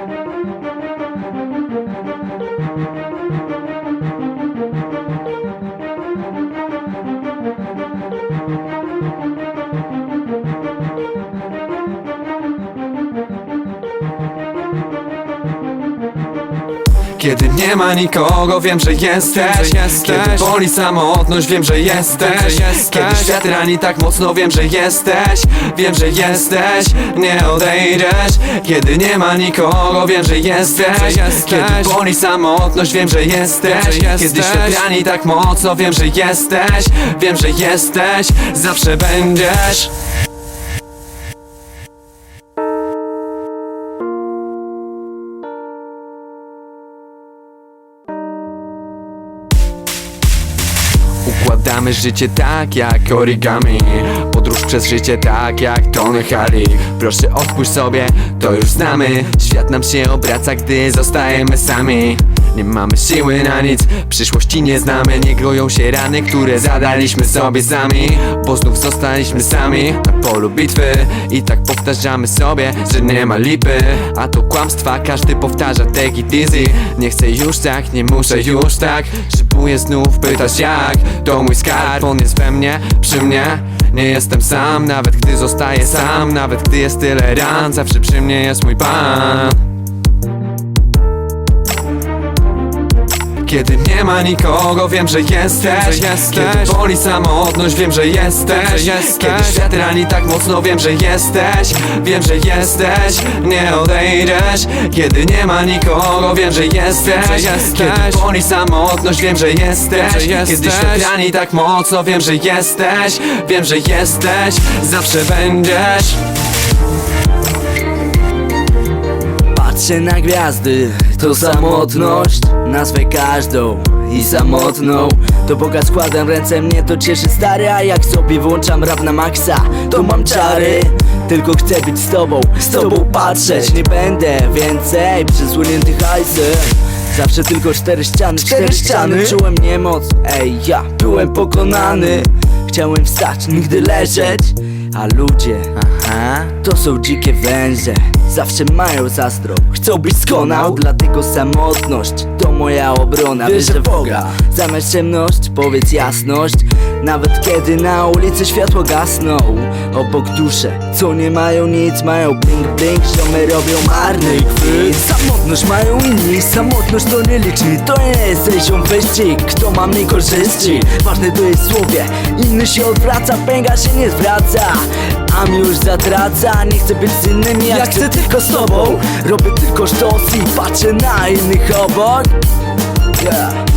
Thank you. Kiedy nie ma nikogo, wiem, że jesteś, Kiedy boli samotność, wiem, że jesteś, Kiedy świat rani tak mocno, wiem, że jesteś Wiem, że jesteś, nie odejdziesz Kiedy nie ma nikogo, wiem, że jesteś Kiedy boli samotność, wiem, że jesteś Kiedy świat rani tak mocno, wiem, że jesteś Wiem, że jesteś, zawsze będziesz Układamy życie tak jak origami. Podróż przez życie tak jak Tony Halik Proszę odpuść sobie, to już znamy. Świat nam się obraca, gdy zostajemy sami nie mamy siły na nic, przyszłości nie znamy. Nie groją się rany, które zadaliśmy sobie sami. Bo znów zostaliśmy sami na polu bitwy. I tak powtarzamy sobie, że nie ma lipy. A to kłamstwa, każdy powtarza take it easy. Nie chcę już tak, nie muszę już tak. Szybuję znów, pytasz jak? To mój skarb, on jest we mnie, przy mnie. Nie jestem sam, nawet gdy zostaję sam. Nawet gdy jest tyle ran, zawsze przy mnie jest mój Pan Kiedy nie ma nikogo, wiem, że jesteś, Kiedy boli samotność, wiem, że jesteś, Kiedy świat rani tak mocno, wiem, że jesteś Wiem, że jesteś, nie odejdziesz Kiedy nie ma nikogo, wiem, że jesteś Kiedy boli samotność, wiem, że jesteś Kiedy świat rani tak mocno, wiem, że jesteś Wiem, że jesteś, zawsze będziesz Patrzę na gwiazdy, to samotność. Nazwę każdą i samotną. Do Boga składam ręce, mnie to cieszy. Stary A jak sobie włączam rap na maksa, to mam czary. Tylko chcę być z tobą, z tobą patrzeć. Nie będę więcej przysłonięty hajsem Zawsze tylko cztery ściany, cztery ściany. Czułem niemoc, ej ja byłem pokonany. Chciałem wstać, nigdy leżeć. A ludzie, aha, to są dzikie węże Zawsze mają zazdro, chcą być skonał. Dlatego samotność to moja obrona. Wierzę w Boga. Zamiast ciemność, powiedz jasność Nawet kiedy na ulicy światło gasną Obok dusze, co nie mają nic Mają blink blink, ziomy robią marny chwyt Samotność mają inni, samotność to nie liczy To jest ziom wyścig, kto ma mniej korzyści. Ważne to jest słowie, inny się odwraca Pęga się nie zwraca, a mi już zatraca Nie chcę być z innymi, ja chcę tylko z tobą. Robię tylko sztos i patrzę na innych obok. Yeah.